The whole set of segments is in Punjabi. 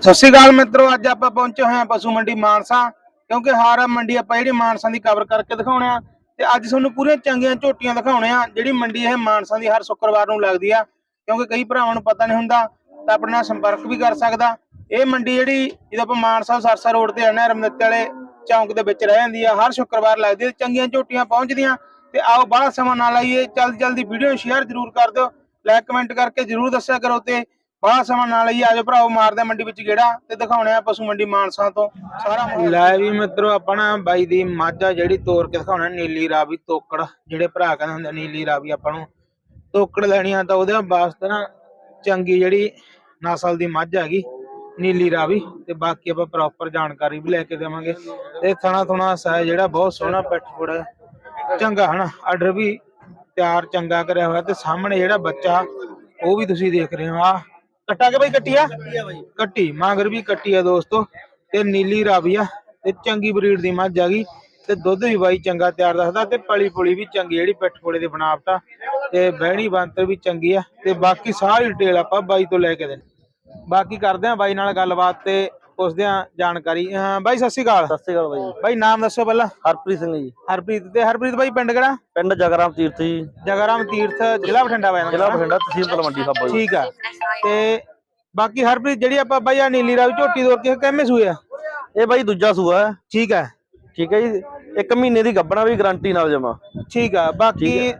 ਸਤਿ ਸ਼੍ਰੀ ਅਕਾਲ ਮਿੱਤਰੋ, ਅੱਜ ਆਪਾਂ ਪਹੁੰਚੇ ਹੋਏ ਹਾਂ ਪਸ਼ੂ ਮੰਡੀ ਮਾਨਸਾ, ਕਿਉਂਕਿ ਹਰ ਮੰਡੀ, ਆਪਾਂ ਜਿਹੜੀ ਮਾਨਸਾ ਦੀ ਕਵਰ ਕਰਕੇ ਦਿਖਾਉਣੇ ਆ। ਤੇ ਅੱਜ ਤੁਹਾਨੂੰ ਪੂਰੀਆਂ ਚੰਗੀਆਂ ਝੋਟੀਆਂ ਦਿਖਾਉਣੇ ਆ, ਜਿਹੜੀ ਮੰਡੀ ਇਹ ਮਾਨਸਾ ਦੀ ਹਰ ਸ਼ੁੱਕਰਵਾਰ ਨੂੰ ਲੱਗਦੀ ਆ, ਕਿਉਂਕਿ ਕਈ ਭਰਾਵਾਂ ਨੂੰ ਪਤਾ ਨਹੀਂ ਹੁੰਦਾ, ਤਾਂ ਆਪਣੇ ਨਾਲ ਸੰਪਰਕ ਵੀ ਕਰ ਸਕਦਾ। ਇਹ ਮੰਡੀ ਜਿਹੜੀ, ਜਦੋਂ ਆਪਾਂ ਮਾਨਸਾ ਸਰਸਾ ਰੋਡ ਤੇ ਆਣਾ ਰਮਨਿੱਤੇ ਵਾਲੇ ਚੌਂਕ ਦੇ ਵਿੱਚ ਰਹਿ ਜਾਂਦੀ ਆ, ਹਰ ਸ਼ੁੱਕਰਵਾਰ ਲੱਗਦੀ ਆ ਚੰਗੀਆਂ ਝੋਟੀਆਂ ਪਹੁੰਚਦੀਆਂ। ਤੇ ਆਓ, ਬਾਹਲਾ ਸਮਾਂ ਨਾ ਲਾਈਏ ਜਲਦੀ ਜਲਦੀ ਵੀਡੀਓ ਸ਼ੇਅਰ ਜ਼ਰੂਰ ਕਰ ਦਿਓ ਲਾਈਕ ਕਮੈਂਟ ਕਰਕੇ ਜ਼ਰੂਰ ਦੱਸਿਆ ਕਰੋ ਤੇ ਬਾਹਲਾ ਸਮਾਂ ਨਾਲ ਹੀ ਆਜੋ ਭਰਾਓ, ਮਾਰਦੇ ਆ ਮੰਡੀ ਵਿੱਚ ਗੇੜਾ ਤੇ ਦਿਖਾਉਣੇ ਆ ਪਸ਼ੂ ਮੰਡੀ ਮਾਨਸਾ ਤੋਂ। ਸਾਰਾ ਲੈ ਵੀ ਮਿੱਤਰੋ, ਆਪਣਾ ਬਾਈ ਦੀ ਮਾਝਾ ਜਿਹੜੀ ਤੋੜ ਕੇ ਦਿਖਾਉਣਾ ਨੀਲੀ ਰਾਵੀ ਤੋਕੜ। ਜਿਹੜੇ ਭਰਾ ਕਹਿੰਦੇ ਹੁੰਦੇ ਨੀਲੀ ਰਾਵੀ ਆਪਾਂ ਨੂੰ ਤੋਕੜ ਲੈਣੀ ਆ, ਤਾਂ ਉਹਦੇ ਵਾਸਤੇ ਨਾ ਚੰਗੀ ਜਿਹੜੀ ਨਸਲ ਦੀ ਮੱਝ ਹੈਗੀ, ਨੀਲੀ ਰਾਵੀ। ਤੇ ਬਾਕੀ ਆਪਾਂ ਪ੍ਰੋਪਰ ਜਾਣਕਾਰੀ ਵੀ ਲੈ ਕੇ ਦੇਵਾਂਗੇ। ਤੇ ਥਣਾ ਥੁਣਾ ਸਾ ਜਿਹੜਾ ਬਹੁਤ ਸੋਹਣਾ ਪਿੱਠ ਪਿੱਠਪੁੜ ਚੰਗਾ ਹਨਾ ਆਰਡਰ ਵੀ ਤਿਆਰ ਚੰਗਾ ਕਰਿਆ ਹੋਇਆ ਤੇ ਸਾਹਮਣੇ ਜਿਹੜਾ ਬੱਚਾ, ਉਹ ਵੀ ਤੁਸੀਂ ਦੇਖ ਰਹੇ ਹੋ। ਆ ਕੱਟਾ ਕੇ ਬਈ ਕੱਟੀ ਆ? ਕੱਟੀ ਮਾਂਗਰ ਵੀ ਕੱਟੀ ਆ ਦੋਸਤੋ ਤੇ ਨੀਲੀ ਰਾਵੀ ਆ ਤੇ ਚੰਗੀ ਬਰੀਡ ਦੀ ਮੱਝ ਆ ਗਈ ਤੇ ਦੁੱਧ ਵੀ ਬਾਈ ਚੰਗਾ ਤਿਆਰ ਦੱਸਦਾ ਤੇ ਪਲੀ ਪੁਲੀ ਵੀ ਚੰਗੀ ਜਿਹੜੀ ਪਿੱਠ ਪੋਲੇ ਦੀ ਬਣਾਵਟ ਤੇ ਬਹਿਣੀ ਬੰਤਰ ਵੀ ਚੰਗੀ ਆ ਤੇ ਬਾਕੀ ਸਾਰੀ ਡਿਟੇਲ ਆਪਾਂ ਬਾਈ ਤੋਂ ਲੈ ਕੇ ਦੇਣੀ। ਬਾਕੀ ਕਰਦੇ ਆ ਬਾਈ ਨਾਲ ਗੱਲਬਾਤ ਤੇ ਪੁੱਛਦੇ ਆ ਜਾਣਕਾਰੀ। ਹਾਂ ਬਾਈ ਸਤਿ ਸ਼੍ਰੀ ਅਕਾਲ। ਸਤਿ ਸ਼੍ਰੀ ਅਕਾਲ ਬਾਈ। ਬਾਈ ਨਾਮ ਦੱਸੋ ਪਹਿਲਾਂ। ਹਰਪ੍ਰੀਤ ਸਿੰਘ ਜੀ। ਹਰਪ੍ਰੀਤ ਤੇ ਹਰਪ੍ਰੀਤ ਬਾਈ ਪਿੰਡ ਕਿਹੜਾ? ਪਿੰਡ ਜਗਰਾਮ ਤੀਰਥ ਜੀ। ਜਗਰਾਮ ਤੀਰਥ ਜ਼ਿਲ੍ਹਾ ਬਠਿੰਡਾ ਵਾ ਜ਼ਿਲ੍ਹਾ ਬਠਿੰਡਾ ਤਹਿਸੀਲ ਤਲਵੰਡੀ ਜੀ ਠੀਕ ਆ। ਤੇ ਬਾਕੀ ਹਰਪ੍ਰੀਤ ਜਿਹੜੀ ਆਪਾਂ ਬਾਈ ਆ ਨੀਲੀ ਰਾਵੀ ਝੋਟੀ ਤੋਰ ਕੇ ਕਿੰਨੇ ਸੂਏ ਆ? ਇਹ ਬਾਈ ਦੂਜਾ ਸੂਆ ਹੈ। ਠੀਕ ਆ। ਠੀਕ ਹੈ ਜੀ। ਇੱਕ ਮਹੀਨੇ ਦੀ ਗੱਬਣਾ ਵੀ ਗਾਰੰਟੀ ਨਾਲ ਜਮਾ। ਠੀਕ ਆ। ਬਾਕੀ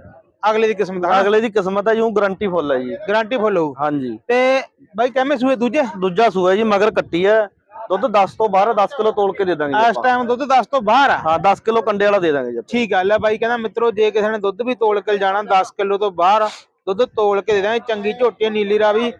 ਅਗਲੇ ਦੀ ਕਿਸਮ ਦਾ ਅਗਲੇ ਦੀ ਕਿਸਮਤ ਹੈ ਜੀ ਗਾਰੰਟੀ ਫੁੱਲ ਹੈ ਜੀ। ਗਾਰੰਟੀ ਫੁੱਲ ਹੋਊ। ਹਾਂਜੀ। ਤੇ ਬਾਈ ਕਿੰਨੇ ਸੂਏ? ਦੂਜੇ? ਦੂਜਾ ਸੂਆ ਜੀ ਮਗਰ ਕੱਟੀ ਹੈ। ਦੁੱਧ 10 ਤੋਂ ਬਾਹਰ 10 ਕਿਲੋ ਤੋਲ ਕੇ ਦੇ ਦਾਂਗੇ ਇਸ। ਟਾਈਮ ਦੁੱਧ 10 ਤੋਂ ਬਾਹਰ ਆ? ਹਾਂ 10 ਕਿਲੋ ਕੰਡੇ ਵਾਲਾ ਦੇ ਦਾਂਗੇ ਜੀ ਠੀਕ ਆ ਲੈ ਬਾਈ ਕਹਿੰਦਾ ਮਿੱਤਰੋ ਜੇ ਕਿਸੇ ਨੇ ਦੁੱਧ ਵੀ ਤੋਲ ਕੇ ਜਾਣਾ 10 ਕਿਲੋ ਤੋਂ ਬਾਹਰ ਦੁੱਧ ਤੋਲ ਕੇ ਦੇ ਦਾਂਗੇ ਚੰਗੀ ਝੋਟੀ ਨੀਲੀ ਰਾਵੀ।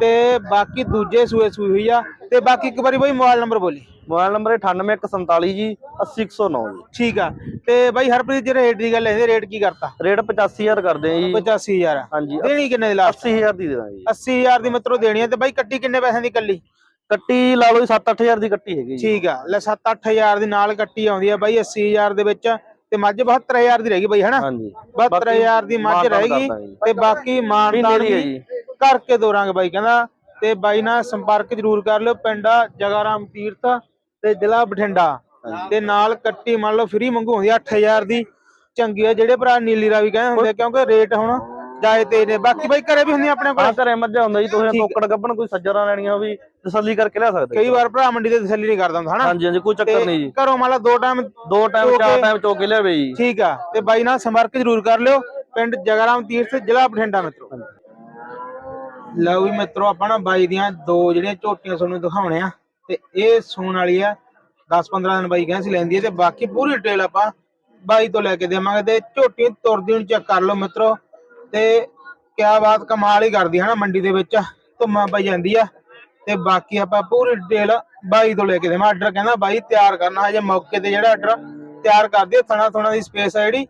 ਤੇ ਬਾਕੀ ਦੂਜੇ ਸੂਏ ਸੂਈ ਹੋਈ ਆ। ਤੇ ਬਾਕੀ ਇੱਕ ਵਾਰੀ ਬਾਈ ਮੋਬਾਈਲ ਨੰਬਰ ਬੋਲੀ। ਮੋਬਾਈਲ ਨੰਬਰ 98147 ਜੀ 80109 ਜੀ। ਠੀਕ ਆ। ਤੇ ਬਾਈ ਹਰਪ੍ਰੀਤ ਜੇ ਰੇਟ ਦੀ ਗੱਲ ਹੈ ਰੇਟ ਕੀ ਕਰਤਾ? ਰੇਟ 85000 ਕਰਦੇ ਆ ਜੀ। 85000 ਹਾਂਜੀ। ਦੇਣੀ ਕਿੰਨੇ ਦੀ ਲਾਸਟ 80000 ਦੀ ਦੇ ਦਾਂਗੇ ਜੀ। 80000 ਦੀ ਮਿੱਤਰੋ ਦੇਣੀ ਹੈ ਤੇ ਬਾਈ ਕੱਟੀ ਕਿੰਨੇ ਪੈਸਿਆਂ ਦੀ ਕੱਲੀ? ਕੱਟੀ ਲਾ ਲਓ ਜੀ 7-8000 ਦੀ ਕੱਟੀ ਹੈਗੀ ਜੀ। ਠੀਕ ਆ ਲੈ 7-8000 ਦੀ ਨਾਲ ਕੱਟੀ ਆਉਂਦੀ ਆ ਬਾਈ 80000 ਦੇ ਵਿੱਚ ਤੇ ਮੱਝ 72000 ਦੀ ਰਹੇਗੀ ਬਾਈ ਹਨਾ? ਹਾਂਜੀ। 72000 ਦੀ ਮੱਝ ਰਹੇਗੀ। ਤੇ ਬਾਕੀ ਮਹੀਨੇ ਦੀ ਹੈ ਵੀ ਜੀ। ਕਰਕੇ ਦੋਰਾਂਗੇ ਬਾਈ ਕਹਿੰਦਾ। ਤੇ ਬਾਈ ਨਾਲ ਸੰਪਰਕ ਜ਼ਰੂਰ ਕਰ ਲਿਓ ਪਿੰਡ ਆ ਜਗਾਰਾਮ ਤੀਰਥ ਤੇ ਜ਼ਿਲ੍ਹਾ ਬਠਿੰਡਾ। ਤੇ ਨਾਲ ਕੱਟੀ ਮੰਨ ਲਓ ਫ੍ਰੀ ਮੰਗੂ ਹੁੰਦੀ ਆ 8000 ਦੀ। ਚੰਗੀ ਆ ਜਿਹੜੇ ਭਰਾ ਨੀਲੀ ਰਾਵੀ ਕਹਿੰਦੇ ਹੁੰਦੇ ਕਿਉਂਕਿ ਰੇਟ ਹੁਣ ਜਾਏ ਤੇ ਨੇ। ਬਾਕੀ ਬਾਈ ਘਰੇ ਵੀ ਹੁੰਦੀਆਂ ਆਪਣੇ ਕੋਲ? ਘਰੇ ਮੱਝਾਂ ਹੁੰਦਾ ਜੀ ਤੁਸੀਂ ਟੋਕੜ ਗੱਬਣ ਕੋਈ ਸੱਜਰਾਂ ਲੈਣੀਆਂ ਵੀ ਤਸੱਲੀ ਕਰਕੇ ਲਿਆ ਸਕਦੇ ਕਈ ਵਾਰ ਭਰਾ ਮੰਡੀ ਤੇ ਤਸੱਲੀ ਨਹੀਂ ਕਰਦਾ ਹੁੰਦਾ ਹਨਾ? ਹਾਂਜੀ ਹਾਂਜੀ ਕੋਈ ਚੱਕਰ ਨਹੀਂ ਜੀ। ਘਰੋਂ ਮੰਨ ਲਾ ਦੋ ਟਾਈਮ ਦੋ ਟਾਈਮ ਚਾਰ ਕੇ- ਟਾਈਮ ਚੋਕੇ ਲਿਆਵੇ ਜੀ। ਠੀਕ ਆ। ਤੇ ਬਾਈ ਨਾਲ ਸੰਪਰਕ ਜ਼ਰੂਰ ਕਰ ਲਿਓ। ਪਿੰਡ ਜਗਰਾਮ ਤੀਰਥ ਜ਼ਿਲ੍ਹਾ ਬਠਿੰਡਾ ਮਿੱਤਰੋ। ਲਓ ਵੀ ਮਿੱਤਰੋ ਆਪਾਂ ਨਾ ਬਾਈ ਦੀਆਂ ਦੋ ਜਿਹੜੀਆਂ ਝੋਟੀਆਂ ਤੁਹਾਨੂੰ ਦਿਖਾਉਣੇ ਆ। ਤੇ ਇਹ ਸੂਣ ਵਾਲੀ ਆ 10-15 ਦਿਨ ਬਾਈ ਕਹਿੰਦੇ ਲੈਂਦੀ ਹੈ ਤੇ ਬਾਕੀ ਪੂਰੀ ਡਿਟੇਲ ਆਪਾਂ ਬਾਈ ਤੋਂ ਲੈ ਕੇ ਦੇਵਾਂਗੇ। ਤੇ ਝੋਟੀ ਤੁਰਦੀ ਨੂੰ ਚੈੱਕ ਕਰ ਲਓ ਮਿੱਤਰੋ। ਤੇ ਕਿਆ ਬਾਤ ਕਮਾਲ ਹੀ ਕਰਦੀ ਹੈ ਨਾ ਮੰਡੀ ਦੇ ਵਿੱਚ। ਧੁੰਮਾਂ ਪਈ ਜਾਂਦੀ ਆ। ਤੇ ਬਾਕੀ ਆਪਾਂ ਪੂਰੀ ਡਿਟੇਲ ਬਾਈ ਤੋਂ ਲੈ ਕੇ ਦੇਵਾਂ। ਆਰਡਰ ਕਹਿੰਦਾ ਬਾਈ ਤਿਆਰ ਕਰਨਾ ਹਜੇ ਮੌਕੇ ਤੇ ਜਿਹੜਾ ਆਰਡਰ ਤਿਆਰ ਕਰਦੀ ਥਣਾ ਥਣਾ ਦੀ ਸਪੇਸ ਆ ਜਿਹੜੀ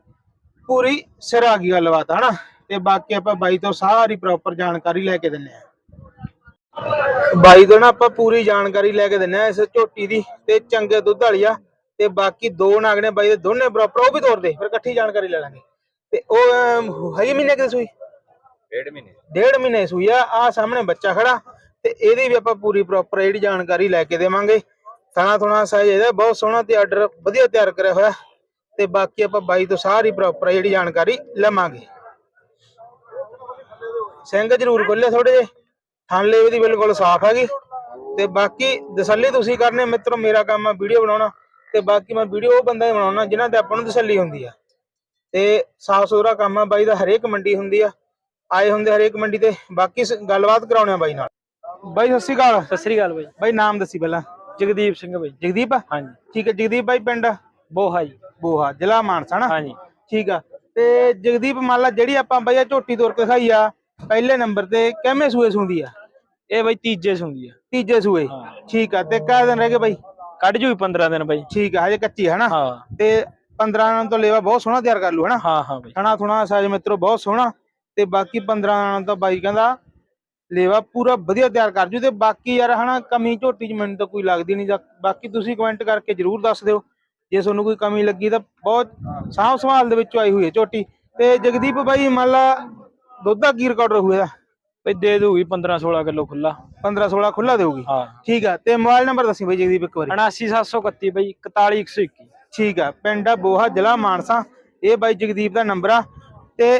ਪੂਰੀ ਸਿਰ ਆ ਗਈ ਗੱਲਬਾਤ ਹਨਾ? ਤੇ ਬਾਕੀ ਆਪਾਂ ਬਾਈ ਤੋਂ ਸਾਰੀ ਪ੍ਰੋਪਰ ਜਾਣਕਾਰੀ ਲੈ ਕੇ ਦਿੰਨੇ ਆ ਬਾਈ ਤੋਂ ਨਾ ਆਪਾਂ ਪੂਰੀ ਜਾਣਕਾਰੀ ਲੈ ਕੇ ਦਿੰਨੇ ਆ ਇਸ ਝੋਟੀ ਦੀ ਤੇ ਚੰਗੇ ਦੁੱਧ ਵਾਲੀ ਆ। ਤੇ ਬਾਕੀ ਦੋ ਨਾਗ ਨੇ ਬਾਈ ਦੇ ਦੋਨੇ ਬਰਾਬਰ ਉਹ ਵੀ ਤੋਰ ਦੇ ਫਿਰ ਇਕੱਠੀ ਜਾਣਕਾਰੀ ਲੈ ਲਾਂਗੇ। ਤੇ ਉਹ ਹਜੇ ਮਹੀਨੇ ਕਿਤੇ ਸੂਈ? ਡੇਢ ਮਹੀਨੇ। ਡੇਢ ਮਹੀਨੇ ਸੂਈ ਆ। ਆ ਸਾਹਮਣੇ ਬੱਚਾ ਖੜਾ। ਤੇ ਇਹਦੀ ਵੀ ਆਪਾਂ ਪੂਰੀ ਪ੍ਰੋਪਰ ਜਿਹੜੀ ਜਾਣਕਾਰੀ ਲੈ ਕੇ ਦੇਵਾਂਗੇ। ਥਣਾ ਥੁਣਾ ਸਾਈਜ਼ ਇਹਦਾ ਬਹੁਤ ਸੋਹਣਾ ਤੇ ਆਰਡਰ ਵਧੀਆ ਤਿਆਰ ਕਰਿਆ ਹੋਇਆ। ਤੇ ਬਾਕੀ ਆਪਾਂ ਬਾਈ ਤੋਂ ਸਾਰੀ ਪ੍ਰੋਪਰ ਜਿਹੜੀ ਜਾਣਕਾਰੀ ਲਵਾਂਗੇ। ਸਿੰਘ ਜ਼ਰੂਰ ਖੋਲੇ ਥੋੜੇ ਜੇ ਥਣ ਲੇਵੇ ਦੀ ਬਿਲਕੁਲ ਸਾਫ਼ ਹੈਗੀ ਤੇ ਬਾਕੀ ਤਸੱਲੀ ਤੁਸੀਂ ਕਰਨੇ ਮਿੱਤਰੋ, ਮੇਰਾ ਕੰਮ ਆ ਵੀਡੀਓ ਬਣਾਉਣਾ। ਤੇ ਬਾਕੀ ਮੈਂ ਵੀਡੀਓ ਉਹ ਬੰਦਾ ਹੀ ਬਣਾਉਣਾ ਜਿਨ੍ਹਾਂ ਤੇ ਆਪਾਂ ਨੂੰ ਤਸੱਲੀ ਹੁੰਦੀ ਆ। ਤੇ ਸਾਫ਼ ਸੁਥਰਾ ਕੰਮ ਆ ਬਾਈ ਦਾ ਹਰੇਕ ਮੰਡੀ ਹੁੰਦੀ ਆ। ਆਏ ਹੁੰਦੇ ਹਰੇਕ ਮੰਡੀ ਤੇ। ਬਾਕੀ ਗੱਲਬਾਤ ਕਰਾਉਣੇ ਆ ਬਾਈ ਨਾਲ। ਬਾਈ ਸਤਿ ਸ਼੍ਰੀ ਅਕਾਲ। ਸਤਿ ਸ੍ਰੀ ਅਕਾਲ ਬਾਈ। ਬਾਈ ਨਾਮ ਦੱਸੀ ਪਹਿਲਾਂ। ਜਗਦੀਪ ਸਿੰਘ ਬਾਈ। ਜਗਦੀਪ? ਹਾਂਜੀ। ਠੀਕ ਹੈ ਜਗਦੀਪ ਬਾਈ ਪਿੰਡ? ਬੋਹਾ ਜੀ। ਬੋਹਾ ਜ਼ਿਲ੍ਹਾ ਮਾਨਸਾ ਨਾ ਹਾਂਜੀ। ਠੀਕ ਆ। ਤੇ ਜਗਦੀਪ ਮੰਨ ਲਾ ਜਿਹੜੀ ਆਪਾਂ ਬਾਈ ਆ ਝੋਟੀ ਤੋਰ ਕੇ ਦਿਖਾਈ ਆ ਪਹਿਲੇ ਨੰਬਰ ਤੇ ਕਿੰਨੇ ਸੂਏ ਸੁੰਦੀ ਆ? ਇਹ ਬਾਈ ਤੀਜੇ ਸੁੰਦੀ ਆ। ਤੀਜੇ ਸੂਏ। ਹਾਂ। ਠੀਕ ਆ ਤੇ ਕਿਹ ਦਿਨ ਰਹਿ ਗਏ ਬਾਈ? ਕੱਢ ਜੂ 15 ਦਿਨ ਬਾਈ। ਠੀਕ ਆ ਹਜੇ ਕੱਚੀ ਹੈ ਨਾ ਹਾਂ। ਤੇ 15 ਦਿਨ ਤੋਂ ਲੇਵਾ ਬਹੁਤ ਸੋਹਣਾ ਤਿਆਰ ਕਰ ਲੂ ਹੈ ਨਾ ਹਾਂ ਹਾਂ ਬਾਈ। ਥਣਾ ਥੁਣਾ ਸਾਜ ਮਿੱਤਰੋ ਬਹੁਤ ਸੋਹਣਾ। ਤੇ ਬਾਕੀ 15 ਤਾਂ ਬਾਈ ਕਹਿੰਦਾ ਲੇਵਾ ਪੂਰਾ ਵਧੀਆ ਤਿਆਰ ਕਰ ਜੂ ਤੇ ਬਾਕੀ ਯਾਰ ਹਨਾ ਕਮੀ ਝੋਟੀ 'ਚ ਮੈਨੂੰ ਤਾਂ ਕੋਈ ਲੱਗਦੀ ਨਹੀਂ ਬਾਕੀ ਤੁਸੀਂ ਕਮੈਂਟ ਕਰਕੇ ਜਰੂਰ ਦੱਸ ਦਿਓ। ਜੇ ਤੁਹਾਨੂੰ ਕੋਈ ਕਮੀ ਲੱਗੀ ਤਾਂ ਬਹੁਤ ਸਾਂਭ ਸੰਭਾਲ ਦੇ ਵਿੱਚੋਂ ਆਈ ਹੋਈ ਹੈ ਝੋਟੀ। ਤੇ ਜਗਦੀਪ ਬਾਈ ਮੰਨ ਲਾ ਦੁੱਧ ਦਾ ਕੀ ਰਿਕਾਰਡ ਰਹੂ ਇਹਦਾ? ਬਈ ਦੇ ਦੂਗੀ 15 16 ਕਿਲੋ ਖੁੱਲਾ 15 16 ਖੁੱਲਾ ਦੇਊਗੀ। ਹਾਂ। ਠੀਕ ਆ ਤੇ ਮੋਬਾਈਲ ਨੰਬਰ ਦੱਸੀ ਬਾਈ ਜਗਦੀਪ ਇੱਕ ਵਾਰੀ। 79731 ਬਈ 41121 ਠੀਕ ਆ ਪਿੰਡ ਆ ਬੋਹਾ ਜ਼ਿਲ੍ਹਾ ਮਾਨਸਾ। ਇਹ ਬਾਈ ਜਗਦੀਪ ਦਾ ਨੰਬਰ ਆ। ਤੇ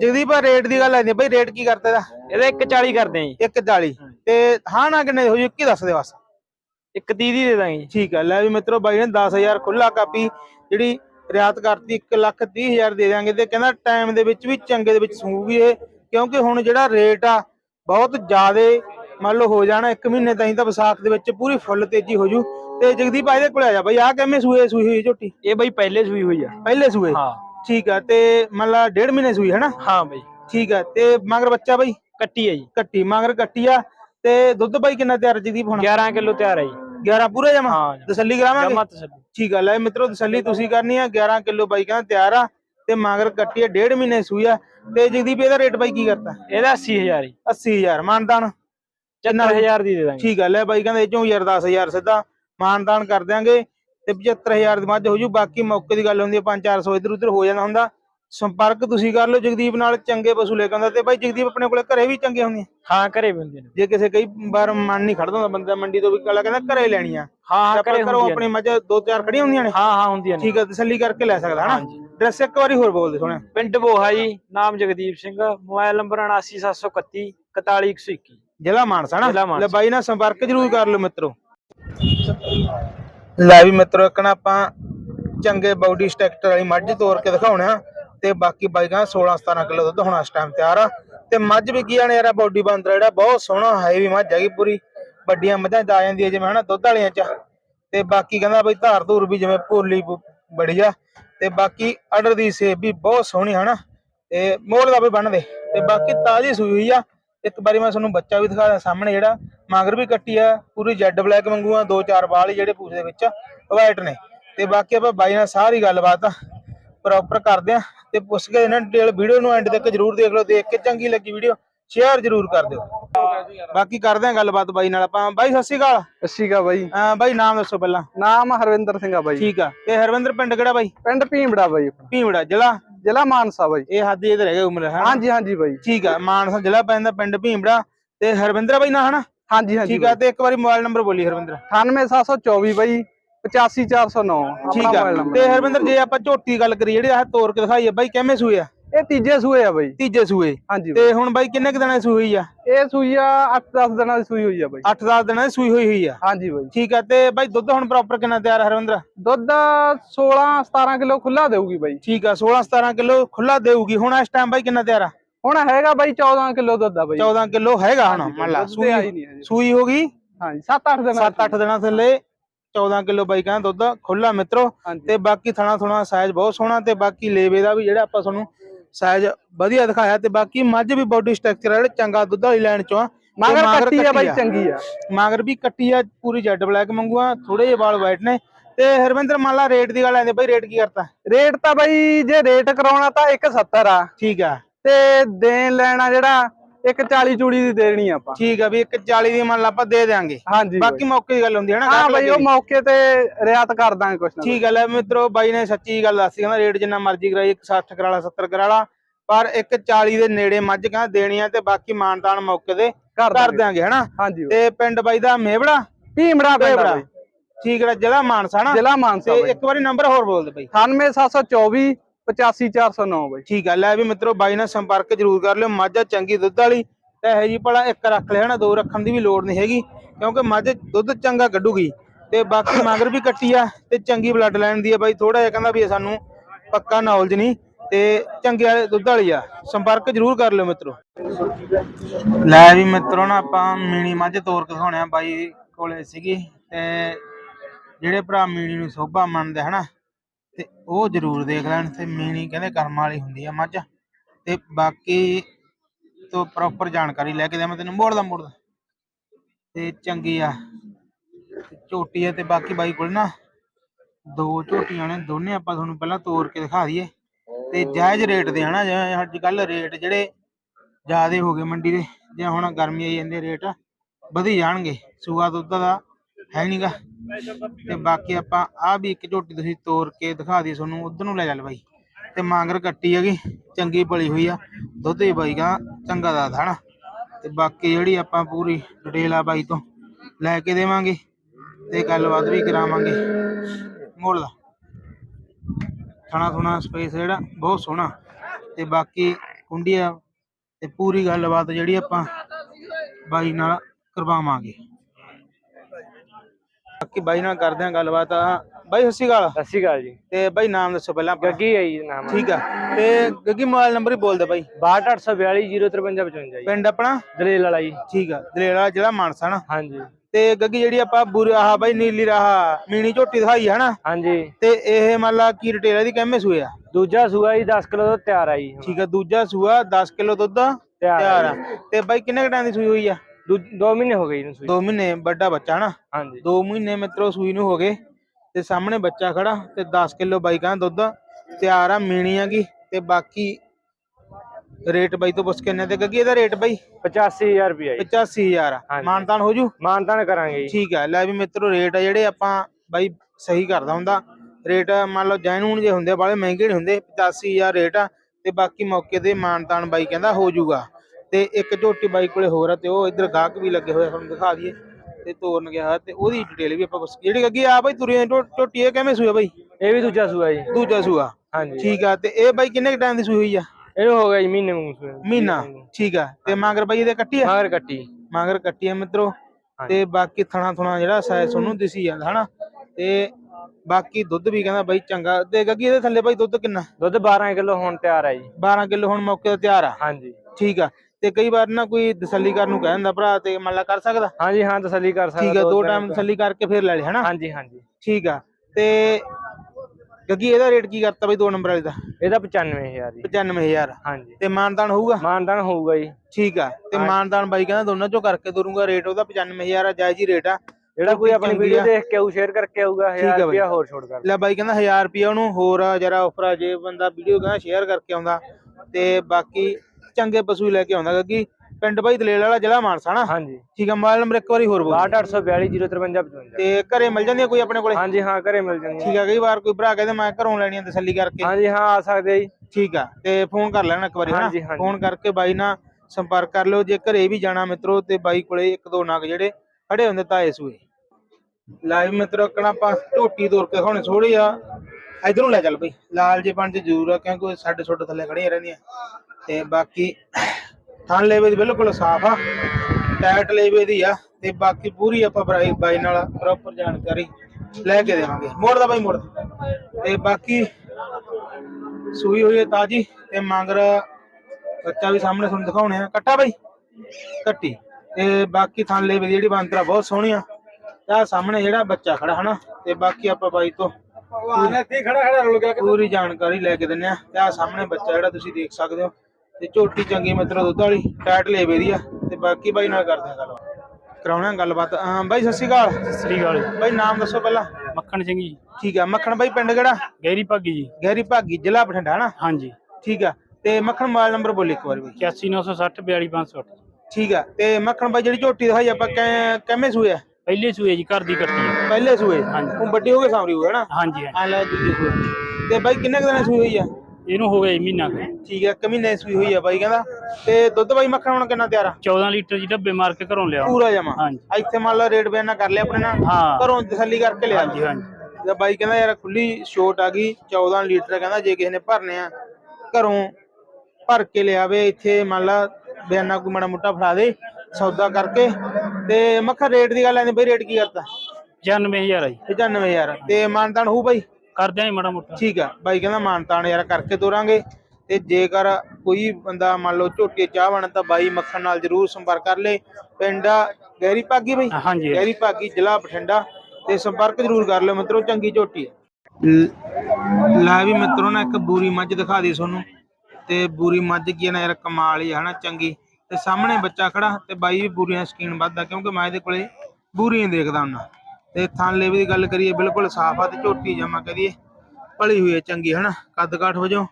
ਜਗਦੀਪ ਰੇਟ ਦੀ ਗੱਲ ਆਂਦੀ ਬਾਈ ਰੇਟ ਕੀ ਕਰਤਾ ਇਹਦਾ? ਇਹਦਾ 140 ਕਰਦੇ ਆ ਜੀ। 140 ਤੇ ਹਾਂ ਨਾ ਕਿੰਨੇ ਦੀ ਹੋ ਜੂ ਕੀ ਦੱਸ ਦੇ ਬਸ। 130 ਦੀ ਦੇ ਦਾਂਗੇ ਠੀਕ ਆ ਲੈ ਵੀ ਮਿੱਤਰੋ ਬਾਈ ਨੇ 10000 ਖੁੱਲਾ ਕਾਪੀ ਜਿਹੜੀ ਰਿਆਤ ਕਰਤੀ 1 ਲੱਖ 30 ਹਜ਼ਾਰ ਦੇ ਦਿਆਂਗੇ ਤੇ ਕਹਿੰਦਾ ਟਾਈਮ ਦੇ ਵਿੱਚ ਵੀ ਚੰਗੇ ਦੇ ਵਿੱਚ ਸੂਗੀ ਇਹ ਕਿਉਂਕਿ ਹੁਣ ਜਿਹੜਾ ਰੇਟ ਆ ਬਹੁਤ ਜ਼ਿਆਦੇ ਮੰਨ ਲਓ ਹੋ ਜਾਣਾ 1 ਮਹੀਨੇ ਤਾਈਂ ਤਾਂ ਵਿਸਾਖ ਦੇ ਵਿੱਚ ਪੂਰੀ ਫੁੱਲ ਤੇਜ਼ੀ ਹੋ ਜੂ। ਤੇ ਜਗਦੀਪ ਆ ਇਹਦੇ ਕੋਲ ਆ ਜਾ ਬਾਈ ਆ ਕਿਵੇਂ ਸੂਏ ਸੂਈ ਹੋਈ ਝੋਟੀ? ਇਹ ਬਈ ਪਹਿਲੇ ਸੂਈ ਹੋਈ ਆ। ਪਹਿਲੇ ਸੂਏ? ਹਾਂ। ਠੀਕ ਆ ਤੇ ਮੰਨ ਲਾ ਡੇਢ ਮਹੀਨੇ ਸੂਈ ਹੈ ਨਾ ਹਾਂ ਬਈ। ਠੀਕ ਆ ਤੇ ਮਗਰ ਬੱਚਾ ਬਾਈ? ਕੱਟੀ ਆ ਜੀ। ਕੱਟੀ ਮਗਰ ਕੱਟੀ ਆ ਤੇ ਦੁੱਧ ਬਾਈ ਕਿੰਨਾ ਤਿਆਰ ਜਗਦੀਪ ਹੁਣ? 11 ਕਿਲੋ ਤਿਆਰ ਆ ਜੀ। 11 ਪੂਰਾ ਜਮਾ? ਹਾਂ ਤਸੱਲੀ ਕਰਾਵਾਂਗੇ? ਜਮਾ ਤਸੱਲੀ। ਠੀਕ ਆ ਲੈ ਮਿੱਤਰੋ ਤਸੱਲੀ ਤੁਸੀਂ ਕਰਨੀ ਆ 11 ਕਿਲੋ ਬਾਈ ਕਹਿੰਦਾ ਤਿਆਰ ਆ ਤੇ ਮਗਰ ਕੱਟੀ ਆ ਡੇਢ ਮਹੀਨੇ ਸੂਈ ਆ ਤੇ ਜਗਦੀਪ ਇਹਦਾ ਰੇਟ ਬਾਈ ਕੀ ਕਰਤਾ? ਇਹਦਾ 80000 ਜੀ। 80000 ਮਾਨਦਾਨ। 40000 ਦੀ ਦੇ ਦਾਂਗੇ। ਠੀਕ ਆ ਲੈ ਬਾਈ ਕਹਿੰਦਾ ਇਹ ਚੋਂ ਯਾਰ 10000 ਸਿੱਧਾ ਮਾਨਦਾਨ ਕਰ ਦਿਆਂਗੇ। ਤੇ 75000 ਦੀ ਮੱਝ ਹੋ ਜੂ ਬਾਕੀ ਮੌਕੇ ਦੀ ਗੱਲ ਹੁੰਦੀ ਆ 5-400 ਇਧਰ ਉਧਰ ਹੋ ਜਾਂਦਾ ਹੁੰਦਾ। ਸੰਪਰਕ ਤੁਸੀਂ ਕਰ ਲਓ ਜਗਦੀਪ ਨਾਲ ਚੰਗੇ ਪਸ਼ੂ ਲੈ ਕੇ ਆਉਂਦਾ ਤੇ ਬਾਈ ਜਗਦੀਪ ਆਪਣੇ ਕੋਲੇ ਘਰੇ ਵੀ ਚੰਗੇ ਹੁੰਦੇ ਆ ਹਾਂ ਘਰੇ ਵੀ ਹੁੰਦੇ ਨੇ। ਜੇ ਕਿਸੇ ਕਈ ਵਾਰ ਮਨ ਨਹੀਂ ਖੜਦਾ ਹੁੰਦਾ ਬੰਦਾ ਮੰਡੀ ਤੋਂ ਵੀ ਕਾਲਾ ਕਹਿੰਦਾ ਘਰੇ ਲੈਣੀ ਆ ਹਾਂ ਹਾਂ ਘਰੇ ਘਰੋਂ ਆਪਣੀ ਮੱਝ ਦੋ ਚਾਰ ਖੜੀਆਂ ਹੁੰਦੀਆਂ ਨੇ। ਹਾਂ ਹਾਂ ਹੁੰਦੀਆਂ ਨੇ। ਠੀਕ ਆ ਤਸੱਲੀ ਕਰਕੇ ਲੈ ਸਕਦਾ ਹਨਾ? ਡਰੈਸ ਇੱਕ ਵਾਰੀ ਹੋਰ ਬੋਲ ਦੇ ਸੋਹਣਾ ਪਿੰਡ ਬੋਹਾ ਜੀ ਨਾਮ ਜਗਦੀਪ ਸਿੰਘ ਮੋਬਾਈਲ ਨੰਬਰ 79731 41121 ਜ਼ਿਲ੍ਹਾ ਮਾਨਸਾ ਨਾ ਜ਼ਿਲ੍ਹਾ ਲੈ। ਬਾਈ ਨਾਲ ਸੰਪਰਕ ਜ਼ਰੂਰ ਕਰ ਲਓ ਮਿੱਤਰੋ। ਲੈ ਵੀ ਮਿੱਤਰੋ, ਇੱਕ ਨਾ ਆਪਾਂ ਚੰਗੇ ਬਾਡੀ ਸਟਰਕਚਰ ਵਾਲੀ ਮੱਝ ਤੋਰ ਕੇ ਦਿਖਾਉਣਾ ਤੇ ਬਾਕੀ ਬਾਈਕਾਂ 16 17 ਕਿਲੋ ਦੁੱਧ ਹੁਣ ਇਸ ਟਾਈਮ ਤਿਆਰ ਆ। ਤੇ ਮੱਝ ਵੀ ਕੀ ਆਣੇ ਯਾਰ ਬਾਡੀ ਬੰਦਰ ਜਿਹੜਾ, ਬਹੁਤ ਸੋਹਣਾ ਹੈ ਮੱਝ ਹੈਗੀ ਪੂਰੀ। ਵੱਡੀਆਂ ਮੱਝਾਂ ਚ ਆ ਜਾਂਦੀ ਜਿਵੇਂ ਹਨਾ, ਦੁੱਧ ਵਾਲੀਆਂ ਚ। ਤੇ ਬਾਕੀ ਕਹਿੰਦਾ ਬਈ ਧਾਰ ਧੂਰ ਵੀ ਜਿਵੇਂ ਭੋਲੀ ਬੜੀ ਆ। ਤੇ ਬਾਕੀ ਆਰਡਰ ਦੀ ਸੇਬ ਵੀ ਬਹੁਤ ਸੋਹਣੀ ਹਨਾ। ਤੇ ਮੋਲ ਦਾ ਵੀ ਬੰਨਦੇ ਤੇ ਬਾਕੀ ਤਾਜ਼ੀ ਸੂਈ ਹੋਈ ਆ। ਇੱਕ ਵਾਰੀ ਮੈਂ ਤੁਹਾਨੂੰ ਬੱਚਾ ਵੀ ਦਿਖਾ ਦਿਆਂ ਸਾਹਮਣੇ ਜਿਹੜਾ ਮਗਰ ਵੀ ਕੱਟੀ ਆ ਪੂਰੀ ਜੈਡ ਬਲੈਕ ਵਾਂਗੂ ਆ ਦੋ ਚਾਰ ਵਾਲ ਹੀ ਜਿਹੜੇ ਪੂਛ ਦੇ ਵਿੱਚ ਵਾਈਟ ਨੇ। ਤੇ ਬਾਕੀ ਆਪਾਂ ਬਾਈ ਨਾਲ ਸਾਰੀ ਗੱਲਬਾਤ ਪ੍ਰੋਪਰ ਕਰਦੇ ਆ ਤੇ ਪੁੱਛ ਕੇ ਇਹਨਾਂ ਡਿਟੇਲ ਵੀਡੀਓ ਨੂੰ ਐਂਡ ਤੱਕ ਜਰੂਰ ਦੇਖ ਲਓ ਦੇਖ ਕੇ ਚੰਗੀ ਲੱਗੀ ਵੀਡੀਓ ਸ਼ੇਅਰ ਜਰੂਰ ਕਰ ਦਿਓ। ਬਾਕੀ ਕਰਦੇ ਆ ਗੱਲਬਾਤ ਬਾਈ ਨਾਲ ਆਪਾਂ। ਬਾਈ ਸਤਿ ਸ਼੍ਰੀ ਅਕਾਲ। ਅੱਛੀਗਾ ਬਾਈ। ਅਹ ਬਾਈ ਨਾਮ ਦੱਸੋ ਪਹਿਲਾਂ। ਨਾਮ ਹਰਵਿੰਦਰ ਸਿੰਘ ਆ ਬਾਈ। ਠੀਕ ਆ। ਤੇ ਹਰਵਿੰਦਰ ਪਿੰਡ ਕਿਹੜਾ ਬਾਈ? ਪਿੰਡ ਭੀਮੜਾ ਬਾਈ ਆਪਣਾ। ਭੀਮੜਾ ਜ਼ਿਲ੍ਹਾ ਜ਼ਿਲ੍ਹਾ ਮਾਨਸਾ ਬਾਈ। ਇਹ ਹੱਦ ਇਧਰ ਹੈਗਾ ਉਮਰ ਹੈ ਹਾਂਜੀ ਹਾਂਜੀ ਬਾਈ। ਠੀਕ ਆ ਮਾਨਸਾ ਜ਼ਿਲ੍ਹਾ ਪੈਂਦਾ ਪਿੰਡ ਭੀਮੜਾ ਤੇ ਹਰਵਿੰਦਰ ਬਾਈ ਨਾ ਹਨਾ? ਹਾਂਜੀ ਹਾਂਜੀ ਠੀਕ ਆ ਤੇ ਇੱਕ ਵਾਰੀ ਮੋਬਾਈਲ ਨੰਬਰ ਬੋਲੀ ਹਰਵਿੰਦਰ। 98724 ਬਾਈ 85409 ਆਪਣਾ ਠੀਕ ਆ ਤੇ ਹਰਵਿੰਦਰ ਜੇ ਆਪਾਂ ਝੋਟੀ ਗੱਲ ਕਰੀਏ ਜਿਹੜੇ ਆਹ ਤੋਰ ਕੇ ਦਿਖਾਈ ਆ ਬਾਈ ਕਿਵੇਂ ਸੂਏ ਆ? ਇਹ ਤੀਜੇ ਸੂਏ ਆ ਬਾਈ। ਤੀਜੇ ਸੂਏ। ਹਾਂਜੀ। ਤੇ ਹੁਣ ਬਾਈ ਕਿੰਨੇ ਕੁ ਦਿਨਾਂ ਦੀ ਸੂਈ ਹੋਈ ਆ? ਇਹ ਸੂਈ ਆ 8-10 ਦਿਨਾਂ ਦੀ ਸੂਈ ਹੋਈ ਆ ਬਾਈ। 8-10 ਦਿਨਾਂ ਦੀ ਸੂਈ ਹੋਈ ਹੋਈ ਆ। ਹਾਂਜੀ ਬਾਈ। ਠੀਕ ਆ ਤੇ ਬਾਈ ਦੁੱਧ ਹੁਣ ਪ੍ਰੋਪਰ ਕਿੰਨਾ ਤਿਆਰ ਹਰਵਿੰਦਰ? ਦੁੱਧ 16-17 ਕਿਲੋ ਖੁੱਲਾ ਦੇਊਗੀ ਬਾਈ। ਠੀਕ ਆ 16-17 ਕਿਲੋ ਖੁੱਲਾ ਦੇਊਗੀ। ਹੁਣ ਇਸ ਟਾਈਮ ਬਾਈ ਕਿੰਨਾ ਤਿਆਰ ਆ? ਹੁਣ ਹੈਗਾ ਬਾਈ 14 ਕਿਲੋ ਦੁੱਧ ਆ ਬਾਈ। 14 ਕਿਲੋ ਹੈਗਾ ਹੁਣ ਮੰਨ ਲਾ ਸੂਈ। ਸੂਈ ਹੋ ਗਈ? ਹਾਂਜੀ 7-8 ਦਿਨਾਂ 7-8 ਦਿਨਾਂ ਥੱਲੇ 14 ਕਿਲੋ ਬਾਈ ਕਹਿੰਦਾ ਦੁੱਧ ਖੁੱਲਾ ਮਿੱਤਰੋ। ਤੇ ਬਾਕੀ ਥਣਾ ਥਣਾ ਸਾਈਜ਼ ਬਹੁਤ ਸੋਹਣਾ ਤੇ ਬਾਕੀ ਲੇਵੇ ਦਾ ਵੀ ਜਿਹੜਾ ਆਪਾਂ ਤੁਹਾਨੂੰ ਸਾਈਜ਼ ਵਧੀਆ ਦਿਖਾਇਆ ਤੇ ਬਾਕੀ ਮੱਝ ਵੀ ਬਾਡੀ ਸਟਰਕਚਰ ਜਿਹੜਾ ਚੰਗਾ ਦੁੱਧ ਵਾਲੀ ਲਾਈਨ ਚੋਂ ਆ। ਮਗਰ ਕੱਟੀ ਆ ਬਾਈ। ਚੰਗੀ ਆ। ਮਗਰ ਵੀ ਕੱਟੀ ਆ ਪੂਰੀ ਜੈਡ ਬਲੈਕ ਮੰਗੂ ਆ ਥੋੜੇ ਜਿਹੇ ਵਾਲ ਵਾਈਟ ਨੇ। ਤੇ ਹਰਵਿੰਦਰ ਮੰਨ ਲਾ ਰੇਟ ਦੀ ਗੱਲ ਆਂਦੇ ਬਾਈ ਰੇਟ ਕੀ ਕਰਤਾ? ਰੇਟ ਤਾਂ ਬਾਈ ਜੇ ਰੇਟ ਕਰਾਉਣਾ ਤਾਂ 170 ਆ। ਠੀਕ ਆ। ਤੇ ਦੇਣ ਲੈਣਾ ਜਿਹੜਾ ਇੱਕ 40 ਚੂੜੀ ਦੀ ਦੇਣੀ ਆ ਆਪਾਂ। ਠੀਕ ਆ ਵੀ ਇੱਕ 40 ਦੀ ਮੰਨ ਲਾ ਆਪਾਂ ਦੇ ਦੇਾਂਗੇ ਹਾਂਜੀ ਬਾਕੀ ਮੌਕੇ ਦੀ ਗੱਲ ਹੁੰਦੀ ਹੈ ਨਾ ਹਾਂ ਬਈ ਉਹ। ਮੌਕੇ ਤੇ ਰਿਆਤ ਕਰ ਦਾਂਗੇ ਕੁਛ ਨਾ ਠੀਕ ਆ ਲੈ ਮਿੱਤਰੋ ਬਾਈ ਨੇ ਸੱਚੀ ਗੱਲ ਦੱਸੀ ਕਹਿੰਦਾ ਰੇਟ ਜਿੰਨਾ ਮਰਜ਼ੀ ਕਰਾਈ 160 ਕਰਾਲਾ 70 ਕਰਾਲਾ ਪਰ ਇੱਕ 40 ਦੇ ਨੇੜੇ ਮੱਝ ਕਹਿੰਦਾ ਦੇਣੀ ਆ ਤੇ ਬਾਕੀ ਮਾਨਤਾਨ ਮੌਕੇ ਦੇ ਕਰ ਕਰ ਦਾਂਗੇ। ਹਨਾ। ਤੇ ਪਿੰਡ ਬਾਈ ਦਾ ਮੇਵੜਾ? ਆ ਮੇਵੜਾ। ਠੀਕ ਹੈ ਜ਼ਿਲ੍ਹਾ ਮਾਨਸਾ ਨਾ। ਜ਼ਿਲ੍ਹਾ ਮਾਨਸਾ ਤੇ ਇੱਕ ਵਾਰੀ ਨੰਬਰ ਹੋਰ ਬੋਲ ਦੇ ਬਾਈ। 98724 85409 ਬਾਈ। ਠੀਕ ਆ, ਲੈ ਵੀ ਮਿੱਤਰੋ ਬਾਈ ਨਾਲ ਸੰਪਰਕ ਜ਼ਰੂਰ ਕਰ ਲਿਓ, ਮੱਝ ਆ ਚੰਗੀ ਦੁੱਧ ਵਾਲੀ, ਤੇ ਇਹ ਜੀ ਭਲਾ ਇੱਕ ਰੱਖ ਲਿਆ ਦੋ ਰੱਖਣ ਦੀ ਵੀ ਲੋੜ ਨਹੀਂ ਹੈਗੀ, ਕਿਉਂਕਿ ਮੱਝ ਦੁੱਧ ਚੰਗਾ ਕੱਢੂਗੀ, ਤੇ ਬਾਕੀ ਮਗਰ ਵੀ ਕੱਟੀ ਆ, ਤੇ ਚੰਗੀ ਬਲੱਡ ਲਾਈਨ ਦੀ ਆ ਬਾਈ ਥੋੜਾ ਜਿਹਾ ਕਹਿੰਦਾ ਵੀ ਸਾਨੂੰ ਪੱਕਾ ਨੌਲੇਜ ਨਹੀਂ, ਤੇ ਚੰਗੇ ਵਾਲੇ ਦੁੱਧ ਵਾਲੀ ਆ, ਸੰਪਰਕ ਜ਼ਰੂਰ ਕਰ ਲਿਓ ਮਿੱਤਰੋ। ਲੈ ਵੀ ਮਿੱਤਰੋ ਨਾ ਆਪਾਂ ਮੀਣੀ ਮੱਝ ਤੋਰ ਕੇ ਦਿਖਾਉਣੇ ਆ ਬਾਈ ਕੋਲੇ ਸੀਗੀ, ਤੇ ਜਿਹੜੇ ਭਰਾ ਮੀਣੀ ਨੂੰ ਸੋਭਾ ਮੰਨਦੇ ਹਨਾ ਤੇ ਉਹ ਜ਼ਰੂਰ ਦੇਖ ਲੈਣ ਤੇ ਮੀਣੀ ਕਹਿੰਦੇ ਕਰਮ ਵਾਲੀ ਹੁੰਦੀ ਆ ਮੱਝ। ਤੇ ਬਾਕੀ ਤੋਂ ਪ੍ਰੋਪਰ ਜਾਣਕਾਰੀ ਲੈ ਕੇ ਦੇ ਤੈਨੂੰ ਮੋੜਦਾ ਮੋੜਦਾ ਤੇ ਚੰਗੀ ਆ। ਝੋਟੀ ਆ ਤੇ ਬਾਕੀ ਬਾਈ ਕੋਲ ਨਾ ਦੋ ਝੋਟੀਆਂ ਨੇ, ਦੋਨੇ ਆਪਾਂ ਤੁਹਾਨੂੰ ਪਹਿਲਾਂ ਤੋੜ ਕੇ ਦਿਖਾ ਦਈਏ। ਤੇ ਜਾਇਜ਼ ਰੇਟ ਦੇ ਹਨਾ ਜਿਵੇਂ ਅੱਜ ਕੱਲ ਰੇਟ ਜਿਹੜੇ ਜ਼ਿਆਦੇ ਹੋ ਗਏ ਮੰਡੀ ਦੇ, ਜੇ ਹੁਣ ਗਰਮੀ ਆਈ ਜਾਂਦੀ ਰੇਟ, ਵਧੀ ਜਾਣਗੇ। ਸੂਆ ਦੁੱਧ ਦਾ ਹੈ ਨਹੀਂਗਾ ਤੇ ਬਾਕੀ ਆਪਾਂ ਆ ਵੀ ਇੱਕ ਝੋਟੀ ਤੁਸੀਂ ਤੋੜ ਕੇ ਦਿਖਾ ਦੀ ਤੁਹਾਨੂੰ, ਉਧਰ ਨੂੰ ਲੈ ਚੱਲ ਬਾਈ। ਤੇ ਮਾਂਗਰ ਕੱਟੀ ਹੈਗੀ ਚੰਗੀ ਪਲੀ ਹੋਈ ਆ, ਦੁੱਧ ਹੀ ਬਾਈ ਗਾ, ਚੰਗਾ ਦੱਸਦਾ ਹਨਾ? ਤੇ ਬਾਕੀ ਜਿਹੜੀ ਆਪਾਂ ਪੂਰੀ ਡਿਟੇਲ ਆ ਬਾਈ ਤੋਂ, ਲੈ ਕੇ ਦੇਵਾਂਗੇ ਤੇ ਗੱਲਬਾਤ ਵੀ ਕਰਾਵਾਂਗੇ। ਮੁੱਲ ਦਾ ਥਣਾ ਥੁਣਾ ਸਪੇਸ ਜਿਹੜਾ, ਬਹੁਤ ਸੋਹਣਾ। ਤੇ ਬਾਕੀ ਕੁੰਡੀਆ, ਤੇ ਪੂਰੀ ਗੱਲਬਾਤ ਜਿਹੜੀ ਆਪਾਂ ਬਾਈ ਨਾਲ ਕਰਵਾਵਾਂਗੇ। ਬਾਕੀ ਬਾਈ ਨਾਲ ਕਰਦੇ ਆ ਗੱਲਬਾਤ। ਆ ਬਾਈ ਸਤਿ ਸ਼੍ਰੀ ਅਕਾਲ। ਸਤਿ ਸ਼੍ਰੀ ਅਕਾਲ ਜੀ। ਤੇ ਬਾਈ ਨਾਮ ਦੱਸੋ ਪਹਿਲਾਂ ਆਪਣਾ। ਗੱਗੀ ਹੈ ਜੀ ਨਾਮ। ਠੀਕ ਆ। ਤੇ ਗੱਗੀ ਮੋਬਾਈਲ ਨੰਬਰ ਹੀ ਬੋਲ ਦੇ ਬਾਈ। 6282405355 ਜੀ। ਪਿੰਡ ਆਪਣਾ? ਦਲੇਲ ਵਾਲਾ ਜੀ। ਠੀਕ ਆ ਦਲੇੜਾ ਜਿਹੜਾ ਮਾਨਸਾ ਨਾ। ਹਾਂਜੀ। ਤੇ ਗੱਗੀ ਜਿਹੜੀ ਆਪਾਂ ਬੁਰੀ ਆਹ ਬਾਈ ਨੀਲੀ ਰਾਹ ਮੀਣੀ ਝੋਟੀ ਦਿਖਾਈ ਹੈ ਨਾ। ਹਾਂਜੀ। ਤੇ ਇਹ ਮੰਨ ਲਾ ਕੀ ਰਿਟੇਲ ਇਹਦੀ ਕਿੰਮੇ ਸੂਏ ਆ? ਦੂਜਾ ਸੂਆ ਜੀ 10 ਕਿਲੋ ਦਾ ਤਿਆਰ ਆ ਜੀ ਠੀਕ ਆ ਦੂਜਾ ਸੂਆ 10 ਕਿਲੋ ਦੁੱਧ ਤਿਆਰ ਤਿਆਰ ਆ। ਆ ਤੇ ਬਾਈ ਕਿੰਨੇ ਟਾਈਮ ਦੀ ਸੂਈ ਹੋਈ ਆ? ਦੂ- ਮਹੀਨੇ ਹੋ ਗਏ ਜੀ ਨੂੰ ਸੂਈ। 2 ਮਹੀਨੇ ਵੱਡਾ ਬੱਚਾ ਨਾ। ਹਾਂਜੀ। 2 ਮਹੀਨੇ ਮਿੱਤਰੋ ਸੂਈ ਨੂੰ ਹੋ ਗਏ ਤੇ ਸਾਹਮਣੇ ਬੱਚਾ ਖੜਾ ਤੇ 10 ਕਿਲੋ ਬਾਈ ਕਹਿੰਦਾ ਦੁੱਧ ਤਿਆਰ ਆ ਮੀਣੀ ਆਗੀ ਤੇ ਬਾਕੀ ਰੇਟ ਬਾਈ ਤੋਂ ਪੁੱਛ ਕੇ ਨੇ ਤੇ ਗੱਗੀ ਇਹਦਾ ਰੇਟ ਬਾਈ? 85000 ਰੁਪਇਆ ਜੀ। 85000 ਆ। ਮਾਨਤਾਨ ਹੋ ਜੂ? ਮਾਨਤਾਨ ਕਰਾਂਗੇ ਠੀਕ ਆ ਲੈ ਵੀ ਮਿੱਤਰੋ ਰੇਟ ਆ ਜਿਹੜੇ ਆਪਾਂ ਬਾਈ ਸਹੀ ਕਰਦਾ ਹੁੰਦਾ। ਰੇਟ ਮੰਨ ਲਓ ਜੈਨੂਨ ਜੇ ਹੁੰਦੇ ਬਾਲੇ ਮਹਿੰਗੇ ਨਹੀਂ ਹੁੰਦੇ 85000 ਰੇਟ ਆ ਤੇ ਬਾਕੀ ਮੌਕੇ ਤੇ ਮਾਨਤਾਨ ਬਾਈ ਕਹਿੰਦਾ ਹੋ ਜੂਗਾ। ਤੇ ਇੱਕ ਝੋਟੀ ਬਾਈ ਕੋਲੇ ਹੋਰ ਆ ਤੇ ਉਹ ਇੱਧਰ ਗਾਹਕ ਵੀ ਲੱਗੇ ਹੋਏ ਤੁਹਾਨੂੰ ਦਿਖਾ ਦਈਏ ਤੇ ਤੋਰਨ ਗਿਆ ਤੇ ਉਹਦੀ ਡਿਟੇਲ ਵੀ ਆਪਾਂ ਪੁੱਛ ਜਿਹੜੀ ਅੱਗੇ ਆ ਬਾਈ ਤੁਰੀ ਝੋਟੀ ਇਹ ਕਿਵੇਂ ਸੂਆ ਬਾਈ? ਇਹ ਵੀ ਦੂਜਾ ਸੂਆ ਜੀ। ਦੂਜਾ ਸੂਆ। ਹਾਂਜੀ। ਠੀਕ ਆ ਤੇ ਇਹ ਬਾਈ ਕਿੰਨੇ ਟਾਈਮ ਦੀ ਸੂਈ ਹੋਈ ਆ? ਇਹਨੂੰ ਹੋ ਗਿਆ ਜੀ ਮਹੀਨੇ ਨੂੰ ਸੂਏ ਨੂੰ। ਮਹੀਨਾ। ਠੀਕ ਆ ਤੇ ਮਾਂਗਰ ਬਾਈ ਇਹਦੇ ਕੱਟੀ ਆ? ਮਗਰ ਕੱਟੀ। ਮਾਂਗਰ ਕੱਟੀ ਆ ਮਿੱਤਰੋ। ਤੇ ਬਾਕੀ ਥਣਾ ਥੁਣਾ ਜਿਹੜਾ ਸਾਇਜ਼ ਤੁਹਾਨੂੰ ਦਿਸੀ ਜਾਂਦਾ ਹਨਾ? ਤੇ ਬਾਕੀ ਦੁੱਧ ਵੀ ਕਹਿੰਦਾ ਬਾਈ ਚੰਗਾ। ਤੇ ਗੱਗੀ ਇਹਦੇ ਥੱਲੇ ਬਾਈ ਦੁੱਧ ਕਿੰਨਾ? ਦੁੱਧ 12 ਕਿਲੋ ਹੁਣ ਤਿਆਰ ਆ ਜੀ। 12 ਕਿਲੋ ਹੁਣ ਮੌਕੇ ਤੇ ਤਿਆਰ ਆ। ਹਾਂਜੀ। ਠੀਕ ਆ ਤੇ ਕਈ ਵਾਰ ਨਾ ਕੋਈ ਤਸੱਲੀ ਕਰਨ ਨੂੰ ਕਹਿ ਦਿੰਦਾ ਭਰਾ ਤੇ ਮੰਨ ਲਾ ਕਰ ਸਕਦਾ। ਹਾਂਜੀ ਹਾਂ ਤਸੱਲੀ ਕਰ ਸਕਦਾ ਠੀਕ ਆ ਦੋ ਟਾਈਮ ਤਸੱਲੀ ਕਰਕੇ ਫਿਰ ਲੈ ਲੈ ਹਨਾ? ਹਾਂਜੀ ਹਾਂਜੀ। ਠੀਕ ਆ ਤੇ ਗੱਗੀ ਇਹਦਾ ਰੇਟ ਕੀ ਕਰਤਾ ਬਾਈ ਦੋ ਨੰਬਰ ਵਾਲੇ ਦਾ? ਇਹਦਾ 95000 ਜੀ। 95000 ਹਾਂਜੀ। ਤੇ ਮਾਨਦਾਨ ਹੋਊਗਾ? ਮਾਨਦਾਨ ਹੋਊਗਾ ਜੀ। ਠੀਕ ਆ ਤੇ ਮਾਨਦਾਨ ਬਾਈ ਕਹਿੰਦਾ ਦੋਨਾਂ ਚੋਂ ਕਰਕੇ ਦੂਰੂਗਾ ਰੇਟ ਉਹਦਾ 95000 ਆ ਜਾਇਜ਼ ਹੀ ਰੇਟ ਆ। ਜਿਹੜਾ ਕੋਈ ਆਪਣੀ ਵੀਡੀਓ। ਦੇਖ ਕੇ ਆਊ ਸ਼ੇਅਰ ਕਰਕੇ ਆਊਗਾ ਠੀਕ ਆ 1000 ਬਾਈ। ਰੁਪਇਆ ਹੋਰ ਛੋੜ ਕਰ। ਲੈ ਬਾਈ ਕਹਿੰਦਾ 1000 ਰੁਪਿਆ ਉਹਨੂੰ ਹੋਰ ਜਰਾ ਆਫਰ ਆ ਜੇ ਬੰਦਾ ਵੀਡੀਓ ਕਹਿੰਦਾ ਸ਼ੇਅਰ ਕਰਕੇ ਆਉਂਦਾ ਤੇ ਬਾਕੀ ਚੰਗੇ ਪਸ਼ੂ ਹੀ ਲੈ ਕੇ ਆਉਂਦਾ ਕਿਉਂਕਿ ਪਿੰਡ ਬਾਈ ਦਲੇਲ ਵਾਲਾ ਜ਼ਿਲ੍ਹਾ ਮਾਨਸਾ ਨਾ। ਹਾਂਜੀ। ਠੀਕ ਆ ਮੋਬਾਈਲ ਨੰਬਰ ਇੱਕ ਵਾਰੀ ਹੋਰ ਬੋਲ। 6842035555 ਤੇ ਘਰੇ ਮਿਲ ਜਾਂਦੀ ਕੋਈ ਆਪਣੇ ਕੋਲੇ? ਹਾਂਜੀ ਹਾਂ ਘਰੇ ਮਿਲ ਜਾਂਦੀ ਠੀਕ ਆ ਕਈ ਵਾਰ ਕੋਈ ਭਰਾ ਕਹਿੰਦੇ ਮੈਂ ਘਰੋਂ ਲੈਣੀ ਤਸੱਲੀ ਕਰਕੇ। ਹਾਂਜੀ ਹਾਂ ਆ ਸਕਦੇ ਜੀ। ਠੀਕ ਆ ਤੇ ਫੋਨ ਕਰ ਲੈਣਾ ਇੱਕ ਵਾਰੀ ਹਾਂਜੀ। ਫੋਨ ਕਰਕੇ ਬਾਈ ਨਾਲ ਸੰਪਰਕ ਕਰ ਲਿਓ। ਜੇ ਘਰੇ ਵੀ ਜਾਣਾ ਮਿੱਤਰੋ ਤੇ ਬਾਈ ਕੋਲੇ ਇੱਕ ਦੋ ਨਗ ਜਿਹੜੇ ਖੜੇ ਹੁੰਦੇ ਤਾਏ ਸੂਏ। ਲਾਈਵ ਮਿੱਤਰੋ ਕਣਾ ਆਪਾਂ ਝੋਟੀ ਤੋਰ ਕੇ ਹੁਣ ਥੋੜੀ ਆ। ਇਧਰੋਂ ਲੈ ਚੱਲ ਬਈ। ਲਾਲ ਜੇ ਪੰਜ ਜ਼ਰੂਰ ਆ ਕਿਉਂਕਿ ਸਾਡੇ ਛੋਟੇ ਥੱਲੇ ਖੜੀਆਂ ਰਹਿੰਦੀਆਂ। ਤੇ ਬਾਕੀ ਥਣ ਲੇਵੇ ਦੀ ਬਿਲਕੁਲ ਸਾਫ਼ ਆ ਟਾਇਟ ਲੇਵੇ ਦੀ ਆ ਤੇ ਬਾਕੀ ਪੂਰੀ ਆਪਾਂ ਬਾਈ ਬਾਈ ਨਾਲ ਪ੍ਰੋਪਰ ਜਾਣਕਾਰੀ ਲੈ ਕੇ ਦੇਵਾਂਗੇ। ਮੋੜ ਦਾ ਬਾਈ ਮੋੜ ਦਾ। ਤੇ ਬਾਕੀ ਸੂਈ ਹੋਈ ਹੈ ਤਾਜੀ ਤੇ ਮੰਗਰ ਬੱਚਾ ਵੀ ਸਾਹਮਣੇ ਤੁਹਾਨੂੰ ਦਿਖਾਉਣੇ ਆ। ਕੱਟਾ ਬਾਈ? ਕੱਟੀ। ਤੇ ਬਾਕੀ ਥਣ ਲੇਵੇ ਦੀ ਜਿਹੜੀ ਬੰਤਰਾ ਬਹੁਤ ਸੋਹਣੀ ਆ ਤੇ ਆਹ ਸਾਹਮਣੇ ਜਿਹੜਾ ਬੱਚਾ ਖੜਾ ਹਨਾ ਤੇ ਬਾਕੀ ਆਪਾਂ ਬਾਈ ਤੋਂ ਪੂਰੀ ਜਾਣਕਾਰੀ ਲੈ ਕੇ ਦਿੰਨੇ ਆ। ਤੇ ਆ ਸਾਹਮਣੇ ਬੱਚਾ ਜਿਹੜਾ ਤੁਸੀਂ ਦੇਖ ਸਕਦੇ ਹੋ ਤੇ ਝੋਟੀ ਚੰਗੀ ਮਤਲਬ ਦੁੱਧ ਵਾਲੀ ਟਾਇਟ ਲੇਵੇ ਦੀ ਆ ਤੇ ਬਾਕੀ ਬਾਈ ਨਾਲ ਕਰਦੇ ਆ ਗੱਲ। ਕਰਾਉਣਾ ਗੱਲਬਾਤ। ਹਾਂ ਬਾਈ ਸਤਿ ਸ਼੍ਰੀ ਅਕਾਲ। ਸ੍ਰੀ ਬਾਈ ਨਾਮ ਦੱਸੋ ਪਹਿਲਾਂ। ਮੱਖਣ ਸਿੰਘ ਜੀ। ਠੀਕ ਆ ਮੱਖਣ ਬਾਈ ਪਿੰਡ ਕਿਹੜਾ? ਗੈਰੀ ਭਾਗੀ ਜੀ। ਗਹਿਰੀ ਭਾਗੀ ਜ਼ਿਲ੍ਹਾ ਬਠਿੰਡਾ ਹਨਾ? ਹਾਂਜੀ। ਠੀਕ ਆ ਤੇ ਮੱਖਣ ਮੋਬਾਈਲ ਨੰਬਰ ਬੋਲੀ ਇੱਕ ਵਾਰੀ ਬਾਈ। 81960 42508 ਠੀਕ ਆ ਤੇ ਮੱਖਣ ਬਾਈ ਜਿਹੜੀ ਝੋਟੀ ਦਿਖਾਈ ਆਪਾਂ ਕੈ- ਕਿਵੇਂ ਸੂਏ ਆ? ਪਹਿਲੇ ਸੂਏ ਜੀ ਘਰ ਦੀ ਕੱਟੀ ਹੈ ਪਹਿਲੇ ਸੂਏ? ਹਾਂਜੀ। ਉਹ ਵੱਡੀ ਹੋ ਗਈ ਸਾਮਰੀ ਹੋਇਆ ਨਾ ਹਾਂਜੀ ਆ ਲੈ ਦੂਜੇ ਸੂਏ। ਤੇ ਬਾਈ ਕਿੰਨੇ ਕੁ ਦਿਨਾਂ ਸੂਈ ਹੋਈ ਆ? ਇਹਨੂੰ ਹੋ ਗਿਆ ਜੀ ਮਹੀਨਾ ਕੁ। ਠੀਕ ਮਹੀਨੇ ਦੀ ਸੂਈ ਹੋਈ ਆ ਬਾਈ ਕਹਿੰਦਾ। ਤੇ ਦੁੱਧ ਬਾਈ ਮੱਖਣ ਹੁਣ ਕਿੰਨਾ ਤਿਆਰ ਆ? 14 ਲੀਟਰ ਜੀ ਡੱਬੇ ਮਾਰ ਕੇ ਘਰੋਂ ਲਿਆ ਪੂਰਾ ਜਮਾ। ਹਾਂਜੀ। ਇੱਥੇ ਮੰਨ ਲਓ ਰੇਟ ਬਿਆਨਾ ਕਰ ਲਿਆ ਆਪਣੇ ਨਾਲ। ਹਾਂ। ਘਰੋਂ ਤਸੱਲੀ ਕਰਕੇ ਲਿਆ। ਹਾਂਜੀ ਹਾਂਜੀ। ਤੇ ਬਾਈ ਕਹਿੰਦਾ ਯਾਰ ਖੁੱਲੀ ਛੋਟ ਆ ਗਈ 14 ਲੀਟਰ ਕਹਿੰਦਾ ਜੇ ਕਿਸੇ ਨੇ ਭਰਨੇ ਆ ਘਰੋਂ ਭਰ ਕੇ ਲਿਆਵੇ ਇੱਥੇ ਮੰਨ ਲਾ ਬਿਆਨਾ ਕੋਈ ਮਾੜਾ ਮੋਟਾ ਫੜਾ ਦੇ ਸੌਦਾ ਕਰਕੇ। ਤੇ ਮੱਖਣ ਰੇਟ ਦੀ ਗੱਲ ਆਂਦੀ ਬਈ ਰੇਟ ਕੀ ਕਰਤਾ? 99000 ਆ ਜੀ। 95000 ਤੇ ਮਾਨਤਾਨ ਹੋਊ ਬਾਈ? ਕਰਦੇ ਆਂ ਮਾੜਾ ਮੋਟਾ। ਠੀਕ ਆ। ਬਾਈ ਕਹਿੰਦਾ ਮਾਨਤਾਨ ਯਾਰ ਕਰਕੇ ਤੋਰਾਂਗੇ। ਤੇ ਜੇਕਰ ਕੋਈ ਬੰਦਾ ਮੰਨ ਲਓ ਝੋਟੇ ਚਾਹ ਬਣ ਤਾਂ ਬਾਈ ਮੱਖਣ ਨਾਲ ਜਰੂਰ ਸੰਪਰਕ ਕਰ ਲੇ। ਪਿੰਡ ਗਹਿਰੀ ਭਾਗੀ ਬਾਈ? ਹਾਂਜੀ ਗਹਿਰੀ ਭਾਗੀ ਜ਼ਿਲ੍ਹਾ ਬਠਿੰਡਾ। ਤੇ ਸੰਪਰਕ ਜਰੂਰ ਕਰ ਲਿਓ ਮਿੱਤਰੋ ਚੰਗੀ ਝੋਟੀ ਹੈ ਲੈ ਵੀ ਮਿੱਤਰੋ ਨਾ ਇੱਕ ਬੂਰੀ ਮੱਝ ਦਿਖਾ ਦੇ ਤੁਹਾਨੂੰ। ਤੇ ਬੂਰੀ ਮੱਝ ਕੀ ਹੈ ਨਾ ਯਾਰ ਕਮਾਲ ਹੀ ਹੈ ਹਨਾ ਚੰਗੀ। ਤੇ ਸਾਹਮਣੇ ਬੱਚਾ ਖੜਾ ਤੇ ਬਾਈ ਵੀ ਬੂਰੀਆਂ ਸਕੀਨ ਵੱਧਦਾ ਕਿਉਂਕਿ ਮੈਂ ਇਹਦੇ ਕੋਲੇ ਬੂਰੀਆਂ ਦੇਖਦਾ ਹੁੰਨਾ ਤੇ ਥਣ ਲੇਵੇ ਦੀ ਗੱਲ ਕਰੀਏ, ਬਿਲਕੁਲ ਸਾਫ਼ ਆ ਤੇ ਝੋਟੀ ਜਮਾ ਕਰੀਏ। ਭਲੀ ਹੋਈ ਹੈ ਚੰਗੀ, ਹਨਾ? ਕੱਦ ਕਾਠ ਵਜੋਂ।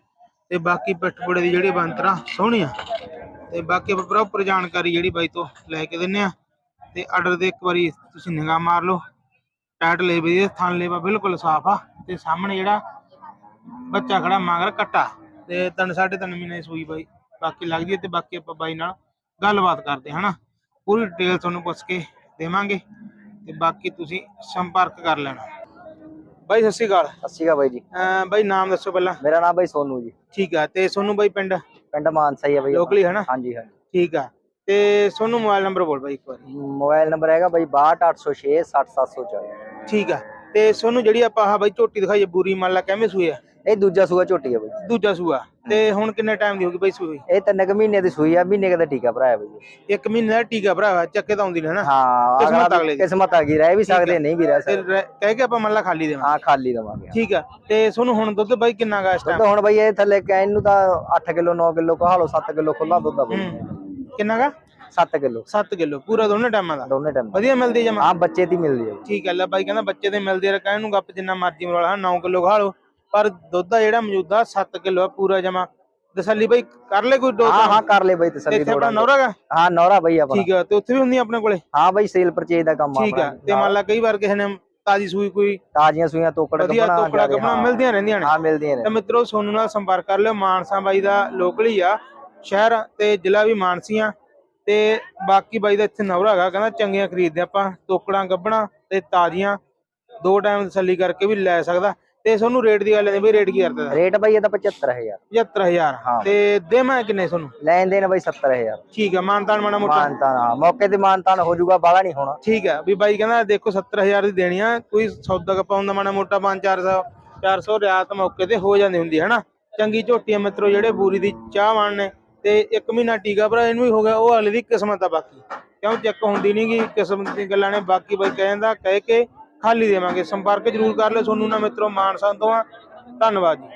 ਤੇ ਬਾਕੀ ਪਿੱਠ ਪੁੜੇ ਦੀ ਜਿਹੜੀ ਬੰਤਰਾ ਸੋਹਣੀ ਆ। ਤੇ ਬਾਕੀ ਆਪਾਂ ਪ੍ਰੋਪਰ ਜਾਣਕਾਰੀ ਜਿਹੜੀ ਬਾਈ ਤੋਂ ਲੈ ਕੇ ਦਿੰਨੇ ਆ। ਤੇ ਆਰਡਰ ਦੇ ਇੱਕ ਵਾਰੀ ਤੁਸੀਂ ਨਿਗਾਹ ਮਾਰ ਲਓ। ਟਾਈਟ ਲੈ ਦੀ ਥਣ ਲੇਵਾ ਬਿਲਕੁਲ ਸਾਫ਼ ਆ। ਤੇ ਸਾਹਮਣੇ ਜਿਹੜਾ ਬੱਚਾ ਖੜਾ ਮਗਰ ਕੱਟਾ। ਤੇ ਤਿੰਨ, ਸਾਢੇ ਤਿੰਨ ਮਹੀਨੇ ਸੂਈ ਬਾਈ, ਬਾਕੀ ਲੱਗਦੀ ਹੈ ਤੇ ਬਾਕੀ ਆਪਾਂ ਬਾਈ ਨਾਲ ਗੱਲਬਾਤ ਕਰਦੇ ਹਾਂ ਹਨਾ? ਪੂਰੀ ਡਿਟੇਲ ਤੁਹਾਨੂੰ ਪੁੱਛ ਕੇ ਦੇਵਾਂਗੇ। ਤੇ ਬਾਕੀ ਤੁਸੀਂ ਸੰਪਰਕ ਕਰ ਲੈਣਾ। ਬਾਈ ਸਤਿ ਸ਼੍ਰੀ ਅਕਾਲ। ਸਤਿ ਸ਼੍ਰੀ ਅਕਾਲ ਬਾਈ ਜੀ। ਅਮ ਬਾਈ ਨਾਮ ਦੱਸੋ ਪਹਿਲਾਂ। ਮੇਰਾ ਨਾਮ ਬਾਈ ਸੋਨੂ ਜੀ। ਠੀਕ ਆ ਤੇ ਸੋਨੂੰ ਬਾਈ ਪਿੰਡ? ਪਿੰਡ ਮਾਨਸਾ ਹੀ ਹੈ ਬਾਈ ਲੋਕਲੀ ਹੈ ਨਾ ਹਾਂਜੀ ਹਾਂਜੀ। ਠੀਕ ਆ ਤੇ ਸੋਨੂੰ ਮੋਬਾਈਲ ਨੰਬਰ ਬੋਲ ਬਾਈ ਇੱਕ ਵਾਰੀ। ਮੋਬਾਈਲ ਨੰਬਰ ਹੈਗਾ ਬਾਈ 62806 60740 ਠੀਕ ਆ ਤੇ ਸੋਨੂੰ ਜਿਹੜੀ ਆਪਾਂ ਆਹ ਬਾਈ ਝੋਟੀ ਦਿਖਾਈ ਹੈ ਬੂਰੀ ਮੰਨ ਲਾ ਕਿਵੇਂ ਸੂਈ ਆ? ਇਹ ਦੂਜਾ ਸੂਆ ਝੋਟੀ ਹੈ ਬਾਈ। ਦੂਜਾ ਸੂਆ। ਤੇ ਹੁਣ ਕਿੰਨੇ ਟਾਈਮ ਦੀ ਹੋਗੀ ਬਾਈ ਸੂਈ? ਇਹ ਤਿੰਨ ਕੁ ਮਹੀਨੇ ਦੀ ਸੂਈ ਆ ਮਹੀਨੇ ਕਦਾ ਟੀਕਾ ਭਰਾਇਆ ਬਾਈ ਇੱਕ ਮਹੀਨੇ ਦਾ ਟੀਕਾ ਭਰਾਵਾ ਚੱਕੇ ਤਾਂ ਆਉਂਦੀ ਨੇ। ਹਨਾ ਹਾਂ ਕਿਸਮਤ ਅਗਲਾ ਦੀ। ਕਿਸਮਤ ਆ ਗਈ ਰਹਿ ਵੀ ਸਕਦੇ ਨਹੀਂ ਵੀ ਰਹਿ ਤੇ ਸਕਦੇ। ਰਹਿ- ਕਹਿ ਕੇ ਆਪਾਂ ਮੰਨ ਲਾ ਖਾਲੀ ਦੇਵਾਂ ਹਾਂ ਖਾਲੀ ਦਵਾਂਗੇ। ਠੀਕ ਆ। ਤੇ ਸੋਨੂੰ ਹੁਣ ਦੁੱਧ ਬਾਈ ਕਿੰਨਾ ਗਾ ਇਸ ਦੁੱਧ ਟਾਈਮ ਹੁਣ ਬਾਈ ਇਹ ਥੱਲੇ ਕਹਿਣ ਨੂੰ ਤਾਂ 8 ਕਿਲੋ 9 ਕਿਲੋ ਕਹਾ ਲਓ 7 ਕਿਲੋ ਖੁੱਲਾ ਦੁੱਧ ਆ ਬਾਈ। ਕਿੰਨਾ ਗਾ? 7 ਕਿਲੋ। 7 ਕਿਲੋ। ਪੂਰਾ ਦੋਨੇ ਟਾਈਮਾਂ ਦਾ? ਦੋਨੇ ਟਾਈਮ ਵਧੀਆ ਮਿਲਦੀ ਜਮਾ? ਹਾਂ ਬੱਚੇ ਦੀ ਮਿਲਦੀ ਹੈ। ਠੀਕ ਹੈ ਲੈ ਬਾਈ ਕਹਿੰਦਾ ਬੱਚੇ ਦੇ ਮਿਲਦੇ ਆ ਕਹਿਣ ਨੂੰ ਗੱਪ ਜਿੰਨਾ ਮਰਜ਼ੀ ਮਰਵਾ 9 ਕਿਲੋ ਖਾ ਲਓ। ਪਰ ਦੁੱਧ ਜਿਹੜਾ ਮੌਜੂਦਾ 7 ਕਿਲੋ ਆ ਪੂਰਾ ਜਮਾ। ਤਸੱਲੀ ਬਾਈ ਕਰ ਲੈ ਕੋਈ ਦੋ ਹਾਂ ਹਾਂ ਕਰ ਲੈ ਬਾਈ ਤਸੱਲੀ ਇੱਥੇ ਆਪਣਾ ਥੋੜਾ ਨੌਰਾ ਗਾ ਹਾਂ ਨੌਰਾ ਬਾਈ ਆਪਣਾ। ਠੀਕ ਆ ਤੇ ਉੱਥੇ ਵੀ ਹੁੰਦੀ ਆਪਣੇ ਕੋਲੇ? ਹਾਂ ਬਾਈ ਸੇਲ ਪਰਚੇਜ ਦਾ ਕੰਮ ਆ ਠੀਕ ਆਪਣਾ। ਤੇ ਮੰਨ ਲਾ ਕਈ ਵਾਰ ਕਿਸੇ ਨੇ ਤਾਜੀ ਸੂਈ ਕੋਈ ਤਾਜ਼ੀਆਂ ਸੂਈਆਂ ਤੋਕੜ ਵਧੀਆ ਕੱਪਣਾ ਟੋਕੜਾ ਕੱਪਣਾ ਮਿਲਦੀਆਂ ਰਹਿੰਦੀਆਂ ਨੇ। ਹਾਂ ਮਿਲਦੀਆਂ ਨੇ। ਤੇ ਮਿੱਤਰੋ ਸੋਨੂੰ ਨਾਲ ਸੰਪਰਕ ਕਰ ਲਿਓ ਮਾਨਸਾ ਬਾਈ ਦਾ ਲੋਕਲ ਹੀ ਆ ਸ਼ਹਿਰ ਤੇ ਜ਼ਿਲ੍ਹਾ ਵੀ ਮਾਨਸੀ ਆ। ਤੇ ਬਾਕੀ ਬਾਈ ਦਾ ਇੱਥੇ ਨਵਰਾ ਹੈਗਾ ਕਹਿੰਦਾ ਚੰਗੀਆਂ ਖਰੀਦਦੇ ਆਪਾਂ ਤੋਕੜਾਂ ਗੱਬਣਾ ਤੇ ਤਾਜ਼ੀਆਂ ਦੋ ਟਾਈਮ ਤਸੱਲੀ ਕਰਕੇ ਵੀ ਲੈ ਸਕਦਾ। ਤੇ ਤੁਹਾਨੂੰ ਰੇਟ ਦੀ ਗੱਲ ਨਹੀਂ ਬਈ ਰੇਟ ਕੀ ਕਰਦਾ? ਰੇਟ ਬਾਈ ਇਹਦਾ 75000 75000 ਹਾਂ। ਤੇ ਦੇ ਮੈਂ ਕਿੰਨੇ ਤੁਹਾਨੂੰ ਲੈਣ ਦੇਣ ਬਾਈ 70000 ਠੀਕ ਆ ਮਾਨਤਾਨ ਮਾਣਾ ਮੋਟਾ। ਮਾਨਤਾਨ ਹਾਂ ਮੌਕੇ ਤੇ ਮਾਨਤਾਨ ਹੋ ਜਾਊਗਾ ਬਾਲਾ ਨਹੀਂ ਹੋਣਾ। ਠੀਕ ਆ ਵੀ ਬਾਈ ਕਹਿੰਦਾ ਦੇਖੋ 70000 ਦੀ ਦੇਣੀ ਆ ਕੋਈ ਸੌਦਾ ਕੱਪਾ ਹੁੰਦਾ ਮਾਣਾ ਮੋਟਾ 5-400 400 ਰਿਆਤ ਮੌਕੇ ਤੇ ਹੋ ਜਾਂਦੀ ਹੁੰਦੀ ਹੈ ਹਨਾ? ਚੰਗੀ ਝੋਟੀ ਆ ਮਿੱਤਰੋ ਜਿਹੜੇ ਬੂਰੀ ਦੀ ਚਾਹ ਵਾਣ ਨੇ ਤੇ ਇੱਕ ਮਹੀਨਾ ਟੀਕਾ ਭਰਾ ਇਹਨੂੰ ਵੀ ਹੋ ਗਿਆ, ਉਹ ਅਗਲੇ ਦੀ ਕਿਸਮਤ ਆ ਬਾਕੀ। ਕਿਉਂ ਚੈੱਕ ਹੁੰਦੀ ਨਹੀਂਗੀ ਕਿਸਮਤ ਦੀ ਗੱਲਾਂ ਨੇ, ਬਾਕੀ ਬਾਈ ਕਹਿੰਦਾ ਕਹਿ ਕੇ ਖਾਲੀ ਦੇਵਾਂਗੇ। ਸੰਪਰਕ ਜ਼ਰੂਰ ਕਰ ਲਿਓ ਤੁਹਾਨੂੰ ਨਾ ਮਿੱਤਰੋ, ਮਾਨਸਾ ਤੋਂ ਆ। ਧੰਨਵਾਦ ਜੀ।